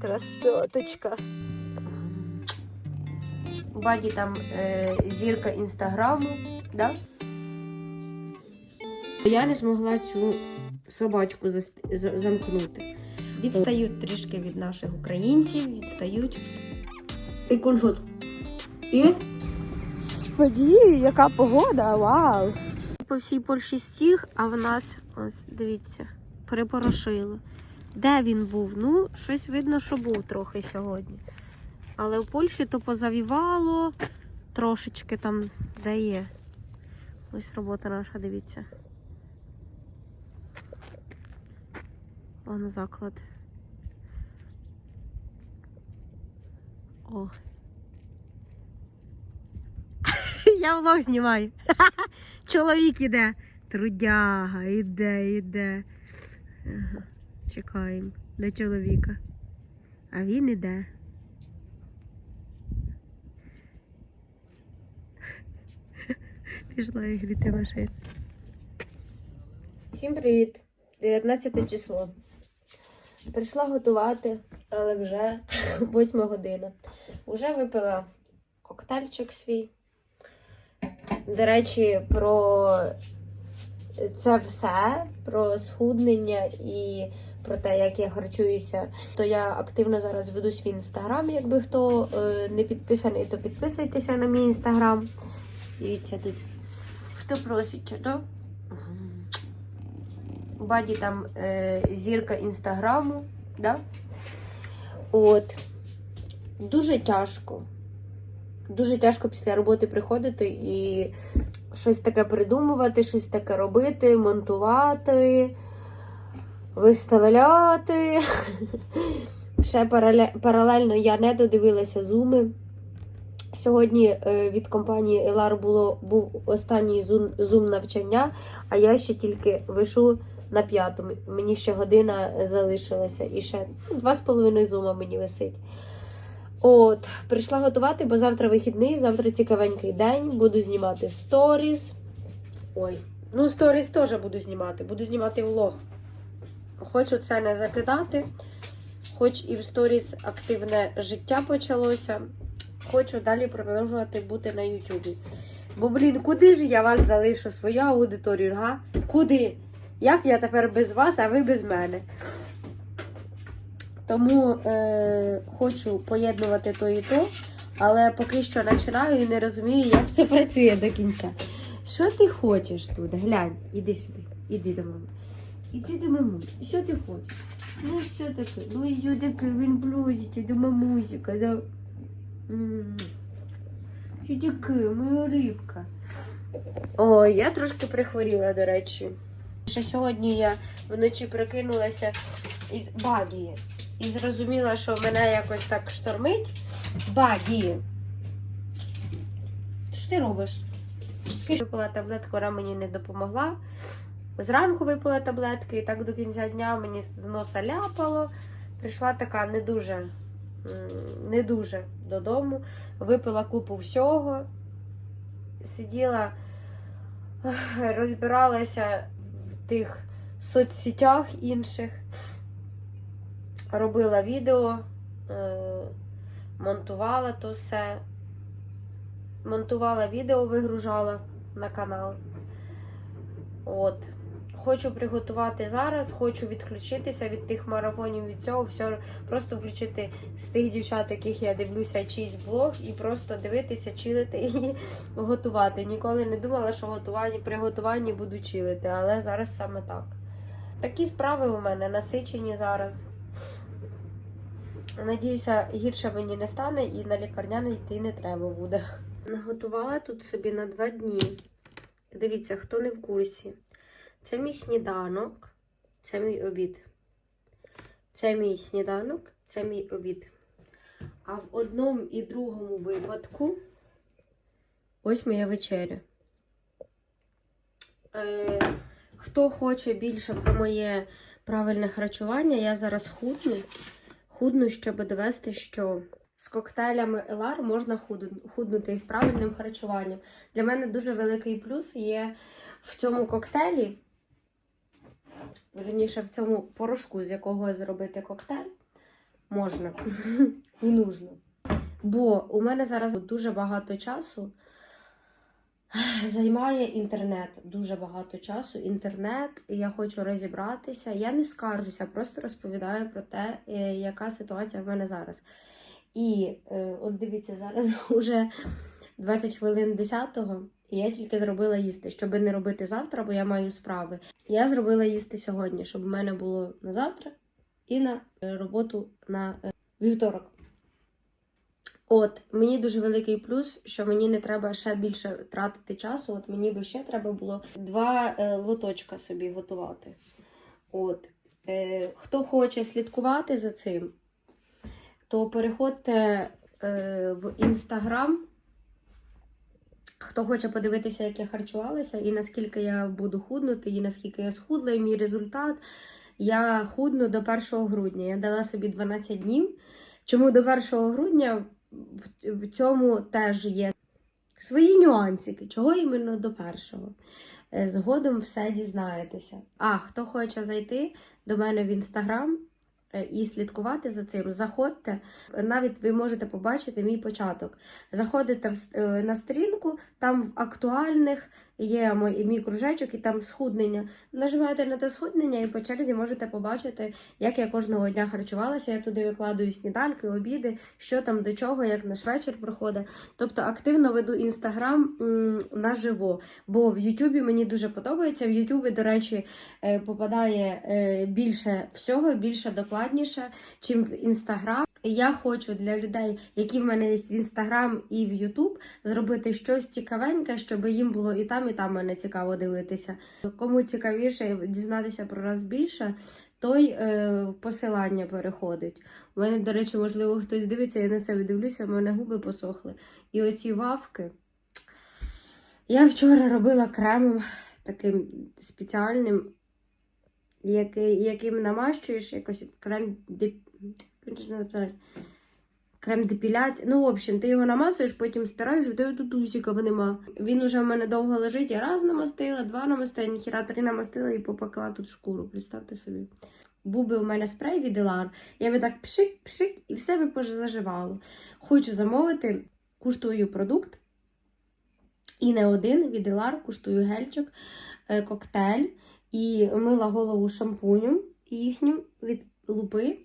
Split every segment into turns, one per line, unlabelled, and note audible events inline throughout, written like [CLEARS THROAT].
Красоточка. Баді там е, зірка інстаграму, да? Я не змогла цю собачку за- замкнути. Відстають трішки від наших українців, відстають все. І кунжут. І? Господі, яка погода, вау! По всій Польщі стіг, а в нас, ось, дивіться, перепорошило. Де він був? Ну, щось видно, що був трохи сьогодні. Але в Польщі то позавівало трошечки там, де є. Ось робота наша, дивіться. Вон заклад. О. [LAUGHS] Я влог знімаю. [LAUGHS] Чоловік іде. Трудяга, іде, іде. Ага. Чекаємо на чоловіка. А він іде. Пішла і гріти машину. Всім привіт! 19 число. Прийшла готувати, але вже [LAUGHS] 8 година. Уже випила коктейльчик свій. До речі, про це все, про схуднення і про те, як я харчуюся, то я активно зараз веду свій інстаграм. Якби хто е, не підписаний, то підписуйтеся на мій інстаграм. Дивіться тут. Хто просить, то? Баді там е, зірка інстаграму, да? От. Дуже тяжко. Дуже тяжко після роботи приходити і щось таке придумувати, щось таке робити, монтувати, виставляти. [LAUGHS] Ще паралельно я не додивилася зуми. Сьогодні е, від компанії Elar було, був останній зум, навчання, а я ще тільки вишу на п'ятому. Мені ще година залишилася і ще ну, два з половиною зума мені висить. От, прийшла готувати, бо завтра вихідний, завтра цікавенький день. Буду знімати сторіс. Ой, ну сторіс теж буду знімати. Буду знімати влог. Хочу це не закидати. Хоч і в сторіс активне життя почалося. Хочу далі продовжувати бути на Ютубі. Бо, блін, куди ж я вас залишу свою аудиторію? Га? Куди? Як я тепер без вас, а ви без мене? Тому е, хочу поєднувати то і то, але поки що починаю і не розумію, як це працює до кінця. Що ти хочеш тут? Глянь, іди сюди, іди до мами. Іди до мамусі. Що ти хочеш? Ну, що таке? Ну, що таке? Він блузить до мамусіка? М. Що таке, моя рибка? Ой, я трошки прихворіла, до речі. Ще сьогодні я вночі прикинулася із багії і зрозуміла, що мене якось так штормить. Багі. Що ти робиш? Випила таблетку, вона мені не допомогла. Зранку випила таблетки, і так до кінця дня мені з носа ляпало. Прийшла така не дуже, не дуже додому. Випила купу всього. Сиділа, розбиралася в тих соцсетях інших. Робила відео, е, монтувала то все. Монтувала відео, вигружала на канал. От. Хочу приготувати зараз, хочу відключитися від тих марафонів, від цього, все просто включити з тих дівчат, яких я дивлюся, чийсь блог, і просто дивитися, чилити і [LAUGHS] готувати. Ніколи не думала, що готування, при готуванні буду чилити, але зараз саме так. Такі справи у мене насичені зараз. Надіюся, гірше мені не стане і на лікарняне йти не треба буде. Наготувала тут собі на два дні. Дивіться, хто не в курсі. Це мій сніданок, це мій обід. Це мій сніданок, це мій обід. А в одному і другому випадку ось моя вечеря. Е, хто хоче більше про моє правильне харчування, я зараз худну. Худну, щоб довести, що з коктейлями Елар можна худнути із правильним харчуванням. Для мене дуже великий плюс є в цьому коктейлі, верніше в цьому порошку, з якого зробити коктейль. можна [LAUGHS] і нужно. Бо у мене зараз дуже багато часу займає інтернет. Дуже багато часу. Інтернет, і я хочу розібратися. Я не скаржуся, просто розповідаю про те, е, яка ситуація в мене зараз. І е, от дивіться, зараз [LAUGHS] уже 20 хвилин 10-го, і я тільки зробила їсти, щоб не робити завтра, бо я маю справи. Я зробила їсти сьогодні, щоб в мене було на завтра і на е, роботу на вівторок. От, мені дуже великий плюс, що мені не треба ще більше тратити часу. От мені би ще треба було два е, лоточка собі готувати. От. Е, хто хоче слідкувати за цим, то переходьте е, в інстаграм. Хто хоче подивитися, як я харчувалася, і наскільки я буду худнути, і наскільки я схудла, і мій результат. Я худну до 1 грудня. Я дала собі 12 днів. Чому до 1 грудня в, цьому теж є свої нюансики. Чого іменно до першого? Е, Згодом все дізнаєтеся. А хто хоче зайти до мене в інстаграм і слідкувати за цим, заходьте. Навіть ви можете побачити мій початок. Заходите е, на сторінку, там в актуальних є мій, мій кружечок і там схуднення. Нажимаєте на те схуднення і по черзі можете побачити, як я кожного дня харчувалася. Я туди викладаю сніданки, обіди, що там до чого, як наш вечір проходить. Тобто активно веду інстаграм наживо. Бо в Ютубі мені дуже подобається. В Ютубі, до речі, е, попадає е, більше всього, більше докладніше, чим в інстаграм. Я хочу для людей, які в мене є в інстаграм і в Ютуб, зробити щось цікавеньке, щоб їм було і там, і там мене цікаво дивитися. Кому цікавіше дізнатися про нас більше, той е, посилання переходить. У мене, до речі, можливо, хтось дивиться, я на себе дивлюся, в мене губи посохли. І оці вавки. Я вчора робила кремом таким спеціальним, який, яким намащуєш якось крем крем депіляції. Ну, в общем, ти його намасуєш, потім стираєш, і тебе тут усіків нема. Він уже в мене довго лежить, я раз намастила, два намастила, ніхіра три намастила і попекла тут шкуру. Представте собі. Був би у мене спрей від Елар, я би так пшик-пшик і все би позаживало. Хочу замовити, куштую продукт. І не один від Елар, куштую гельчик, е, коктейль і мила голову шампунем їхнім від лупи.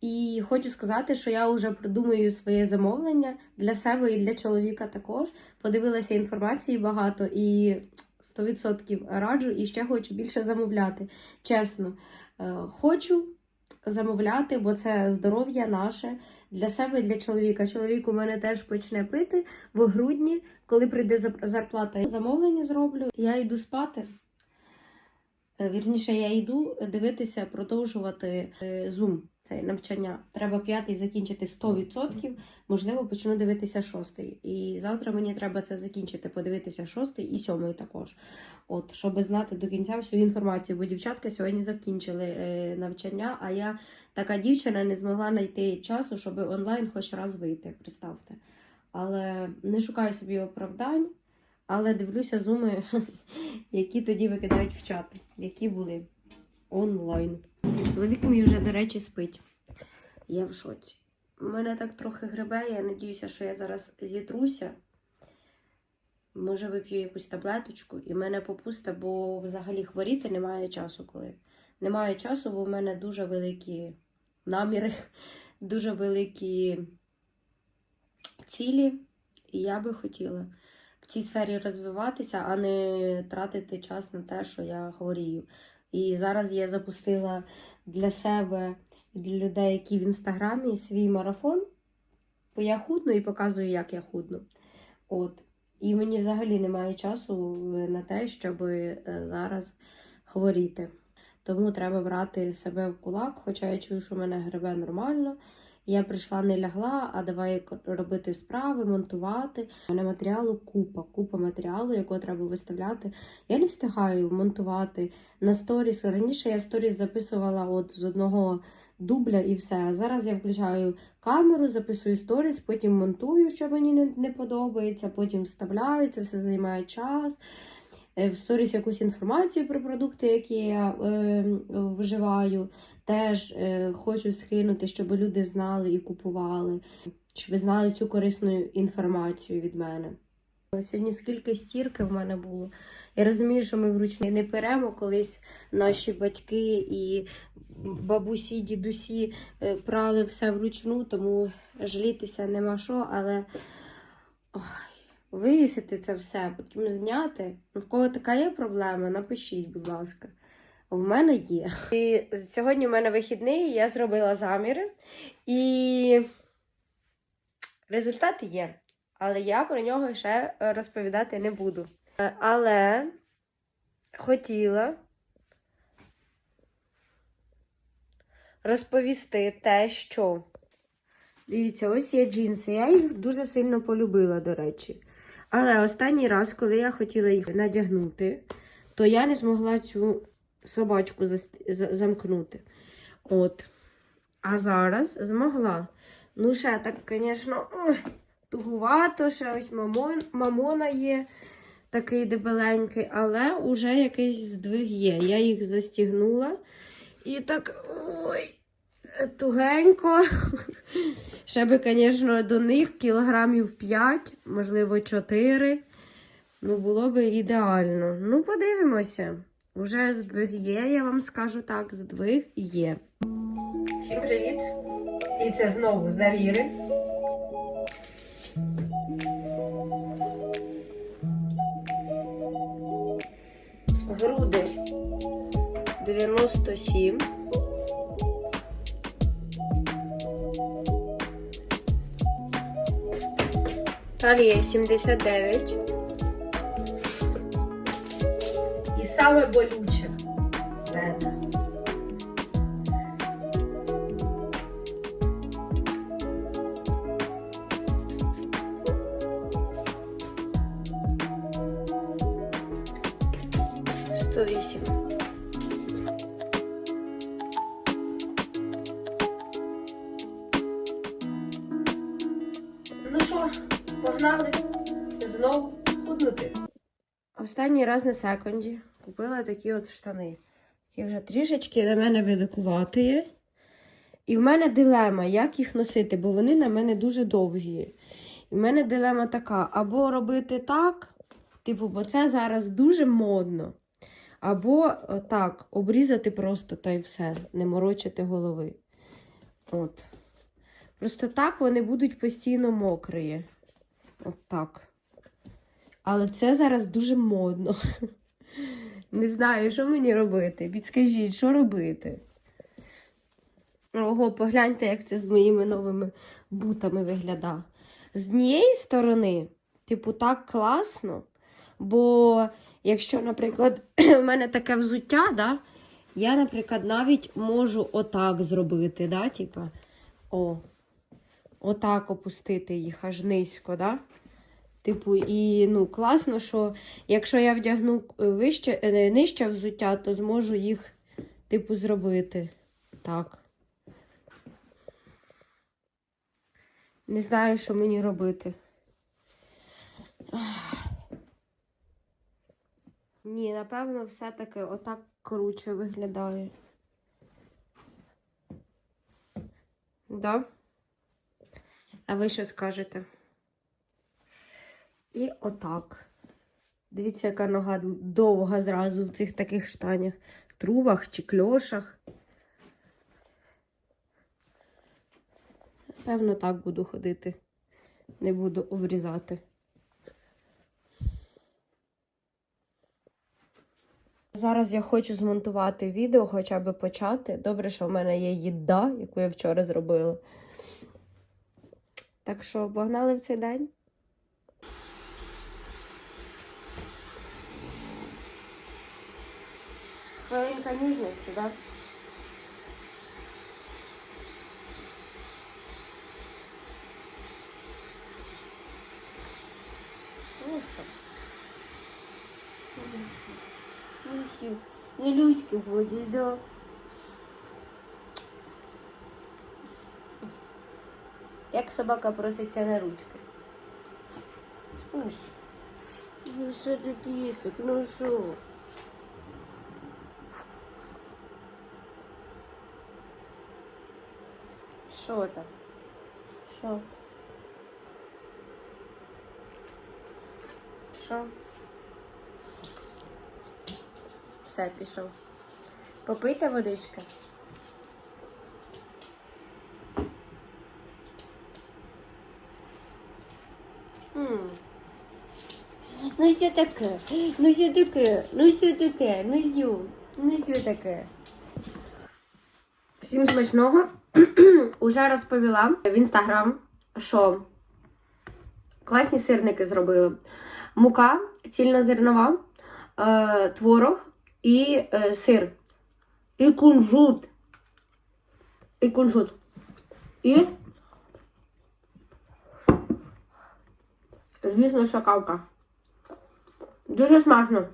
І хочу сказати, що я вже продумую своє замовлення для себе і для чоловіка також. Подивилася інформації багато і 100% раджу, і ще хочу більше замовляти. Чесно, Е, хочу замовляти, бо це здоров'я наше для себе і для чоловіка. Чоловік у мене теж почне пити в грудні, коли прийде зарплата. Замовлення зроблю. Я йду спати. Е, Вірніше, я йду дивитися, продовжувати е, Zoom, це навчання. Треба п'ятий закінчити 100%, можливо, почну дивитися шостий. І завтра мені треба це закінчити, подивитися шостий і сьомий також. От, щоб знати до кінця всю інформацію. Бо дівчатка сьогодні закінчили е, навчання, а я така дівчина не змогла знайти часу, щоб онлайн хоч раз вийти. Представте. Але не шукаю собі оправдань, але дивлюся зуми, [LAUGHS] які тоді викидають в чат, які були онлайн. Чоловік мій вже, до речі, спить. Я в шоці. Мене так трохи гребе, я надіюся, що я зараз зітруся. Може, вип'ю якусь таблеточку і мене попусте, бо взагалі хворіти немає часу коли. Немає часу, бо в мене дуже великі наміри, [LAUGHS] дуже великі цілі. І я би хотіла в цій сфері розвиватися, а не тратити час на те, що я хворію. І зараз я запустила для себе і для людей, які в інстаграмі, свій марафон. Бо я худну і показую, як я худну. От. І мені взагалі немає часу на те, щоб е, зараз хворіти. Тому треба брати себе в кулак, хоча я чую, що мене гребе нормально. Я прийшла, не лягла, а давай робити справи, монтувати. У мене матеріалу купа, купа матеріалу, якого треба виставляти. Я не встигаю монтувати на сторіс. Раніше я сторіс записувала от з одного дубля і все. А зараз я включаю камеру, записую сторіс, потім монтую, що мені не, не подобається, потім вставляю, це все займає час. Е, В сторіс якусь інформацію про продукти, які я е, вживаю, теж е, хочу скинути, щоб люди знали і купували, щоб знали цю корисну інформацію від мене. Сьогодні скільки стірки в мене було. Я розумію, що ми вручну не перемо колись наші батьки і бабусі, дідусі е, прали все вручну, тому жалітися нема що, але ой, вивісити це все, потім зняти. В кого така є проблема, напишіть, будь ласка. В мене є. І сьогодні в мене вихідний, я зробила заміри, і результат є. Але я про нього ще розповідати не буду. Е, Але хотіла розповісти те, що. Дивіться, ось є джинси. Я їх дуже сильно полюбила, до речі. Але останній раз, коли я хотіла їх надягнути, то я не змогла цю собачку замкнути. От. А зараз змогла. Ну, ще так, звісно, тугувато, ще ось мамон, мамона є такий дебеленький, але уже якийсь здвиг є. Я їх застігнула і так ой, тугенько. [LAUGHS] Ще би, звісно, до них кілограмів 5, можливо, 4. Ну, було би ідеально. Ну, подивимося. Уже здвиг є, я вам скажу так, здвиг є. Всім привіт! І це знову завіри. Груди 97. Талія 79. Саме болюче. Сто вісім. Ну що, погнали знову худнути. Останній раз на секунді купила такі от штани. Які вже трішечки на мене великуваті. І в мене дилема, як їх носити, бо вони на мене дуже довгі. І в мене дилема така: або робити так, типу, бо це зараз дуже модно. Або так, обрізати просто та й все, не морочити голови. От. Просто так вони будуть постійно мокрі. От так. Але це зараз дуже модно. [LAUGHS] Не знаю, що мені робити. Підскажіть, що робити? Ого, погляньте, як це з моїми новими бутами виглядає. З однієї сторони, типу, так класно. Бо якщо, наприклад, [CLEARS THROAT] в мене таке взуття, да, я, наприклад, навіть можу отак зробити, да, типу, о, отак опустити їх аж низько, да? Типу, і ну, класно, що якщо я вдягну вище, е, нижче взуття, то зможу їх, типу, зробити так. Не знаю, що мені робити. Ні, напевно, все-таки отак круче виглядає. Да? А ви що скажете? І отак. Дивіться, яка нога довга зразу в цих таких штанях, трубах чи кльошах. Певно, так буду ходити. Не буду обрізати. Зараз я хочу змонтувати відео, хоча б почати. Добре, що в мене є їда, яку я вчора зробила. Так що погнали в цей день. Хвилинка ніжності? Ну що? Ну всі. Не людьки будуть, да. Як собака проситься на ручки. Ну що ти пісок, ну що? Що там? Що? Що? Все, пішов. Попийте водички. М. Ну що таке? Ну що таке? Ну що таке? Ну зю. Ну що таке? Всім смачного. [CLEARS THROAT] Уже розповіла в інстаграм, що класні сирники зробили. Мука цільнозернова, е, творог і е, сир. І кунжут. І кунжут. І. Звісно, шакалка. Дуже смачно.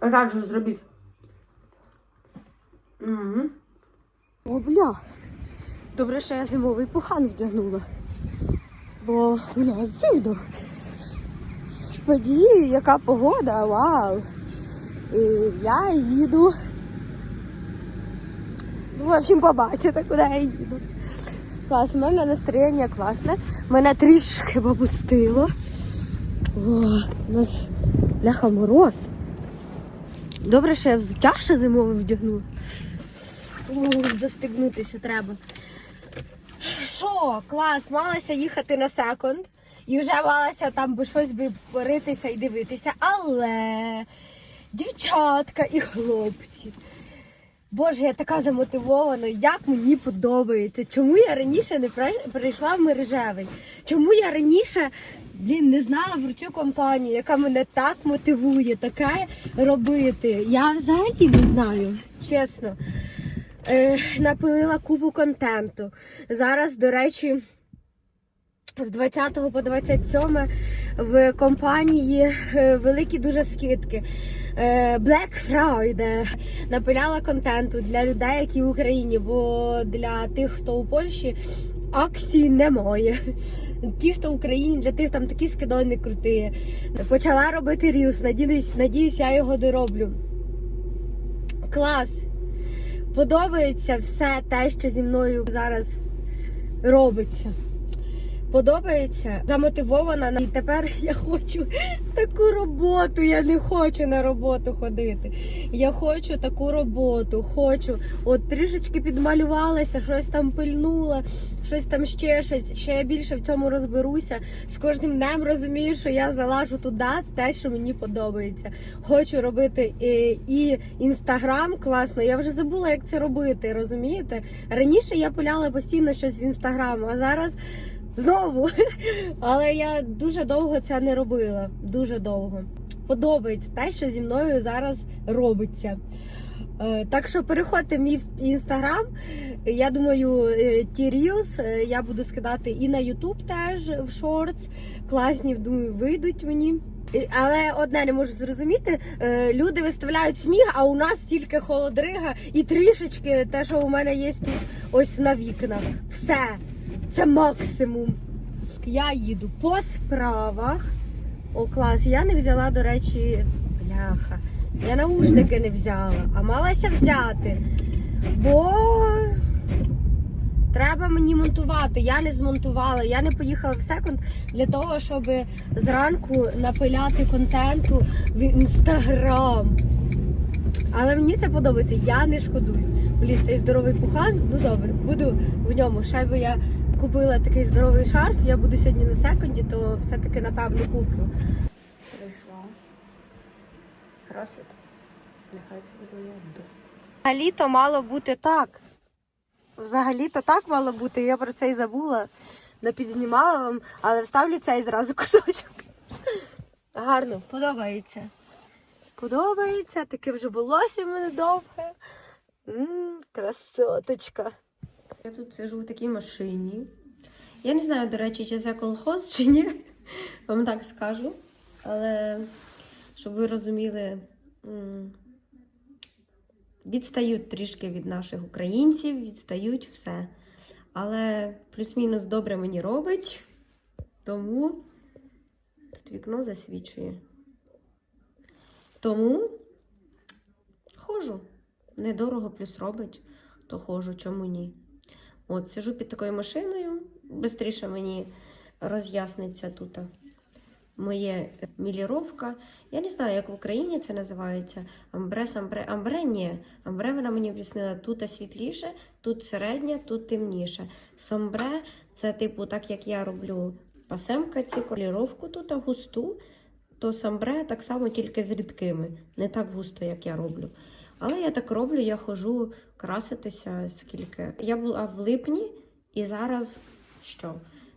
Раджу зробіть. Угу.
О, бля. Добре, що я зимовий пухан вдягнула. Бо нас зимно. Господі, яка погода, вау. І я їду. Ну, в общем, побачите, куди я їду. Клас, у мене настроєння класне. Мене трішки попустило. О, у нас бляха мороз. Добре, що я взуття ще зимове вдягнула. О, застегнутися треба. Що, клас, малася їхати на секонд. І вже малася там би щось би ритися і дивитися. Але дівчатка і хлопці. Боже, я така замотивована, як мені подобається. Чому я раніше не при- прийшла в мережевий? Чому я раніше блін, не знала про цю компанію, яка мене так мотивує, таке робити? Я взагалі не знаю, чесно. Е, напилила купу контенту. Зараз, до речі, з 20 по 27 в компанії е, великі дуже скидки. Е, Black Friday. Напиляла контенту для людей, які в Україні, бо для тих, хто у Польщі, акцій немає. Ті, хто в Україні, для тих там такі скидони круті. Почала робити рілс. Надіюсь, надіюсь, я його дороблю. Клас! Подобається все те, що зі мною зараз робиться. Подобається, замотивована. І тепер я хочу таку роботу. Я не хочу на роботу ходити. Я хочу таку роботу. Хочу. От трішечки підмалювалася, щось там пильнула, щось там ще щось. Ще я більше в цьому розберуся. З кожним днем розумію, що я залажу туди те, що мені подобається. Хочу робити е, і інстаграм класно. Я вже забула, як це робити. Розумієте? Раніше я пиляла постійно щось в інстаграм, а зараз. Знову. [LAUGHS] Але я дуже довго це не робила. Дуже довго. Подобається те, що зі мною зараз робиться. Е, Так що переходьте в мій інстаграм. Я думаю, е, ті рілс е, я буду скидати і на Ютуб теж в шортс. Класні, думаю, вийдуть мені. Але одне не можу зрозуміти: люди виставляють сніг, а у нас тільки холодрига і трішечки те, що у мене є тут ось на вікнах. Все. Це максимум. Я їду по справах. О, клас. Я не взяла, до речі, бляха. Я наушники не взяла, а малася взяти. Бо треба мені монтувати. Я не змонтувала. Я не поїхала в секунд для того, щоб зранку напиляти контенту в інстаграм. Але мені це подобається, я не шкодую. Блін, цей здоровий пухан, ну добре, буду в ньому. Ще би я купила такий здоровий шарф, я буду сьогодні на секунді, то все-таки напевно куплю. Прийшла. Краситись. Нехай це буду я до. Взагалі-то мало бути так. Взагалі-то так мало бути. Я про це і забула. Не підзнімала вам, але вставлю цей зразу кусочок. Гарно, подобається. Подобається, таке вже волосся в мене довге. Ммм, красоточка.
Я тут сижу в такій машині. Я не знаю, до речі, чи це колхоз, чи ні. [LAUGHS] Вам так скажу. Але щоб ви розуміли, відстають трішки від наших українців, відстають все. Але плюс-мінус добре мені робить, тому тут вікно засвічує. Тому ходжу. Недорого плюс робить, то ходжу, чому ні. От, сижу під такою машиною, бистріше мені роз'ясниться тут моє міліровка. Я не знаю, як в Україні це називається. Амбре, амбре, ні. Амбре вона мені об'яснила, тут світліше, тут середнє, тут темніше. Сомбре це типу, так як я роблю пасемка, ці коліровку тут густу, то самбре так само тільки з рідкими, не так густо, як я роблю. Але я так роблю, я ходжу краситися скільки. Я була в липні, і зараз що?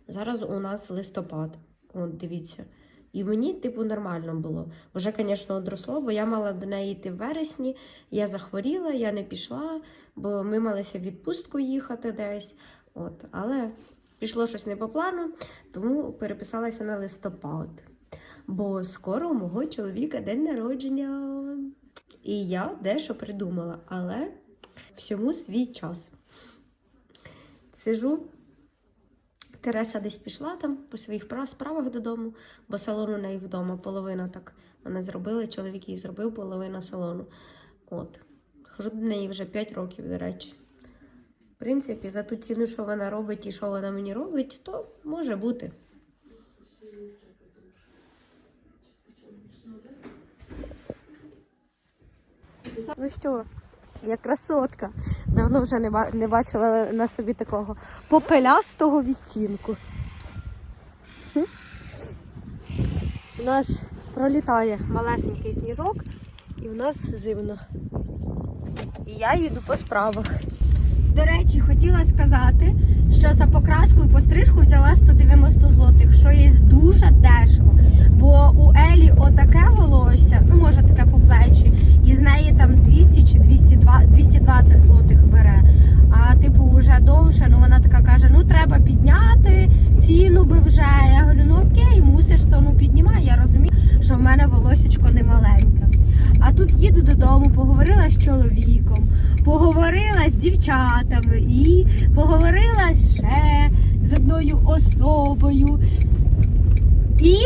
Зараз у нас листопад. От дивіться. І мені, типу, нормально було. Вже, звісно, одросло, бо я мала до неї йти в вересні. Я захворіла, я не пішла, бо ми малися в відпустку їхати десь. От, але пішло щось не по плану, тому переписалася на листопад. Бо скоро у мого чоловіка день народження. І я дещо придумала, але всьому свій час. Сижу. Тереса десь пішла там по своїх справах додому, бо салон у неї вдома половина так. Вона зробила, чоловік їй зробив половина салону. От. Хожу до неї вже 5 років, до речі. В принципі, за ту ціну, що вона робить і що вона мені робить, то може бути.
Ну що, я красотка. Давно вже не, ба- не бачила на собі такого попелястого відтінку. У нас пролітає малесенький сніжок, і в нас зимно. І я їду по справах. До речі, хотіла сказати, що за покраску і пострижку взяла 190 злотих, що є дуже дешево. Бо у Елі отаке волосся, ну може таке по плечі, і з неї там 200 чи 220 злотих бере. А типу, вже довше, ну вона така каже: ну треба підняти ціну би вже. Я говорю, ну окей, мусиш, то ну піднімай. Я розумію, що в мене волосечко не маленьке. А тут їду додому, поговорила з чоловіком, поговорила з дівчатами і поговорила ще з одною особою. І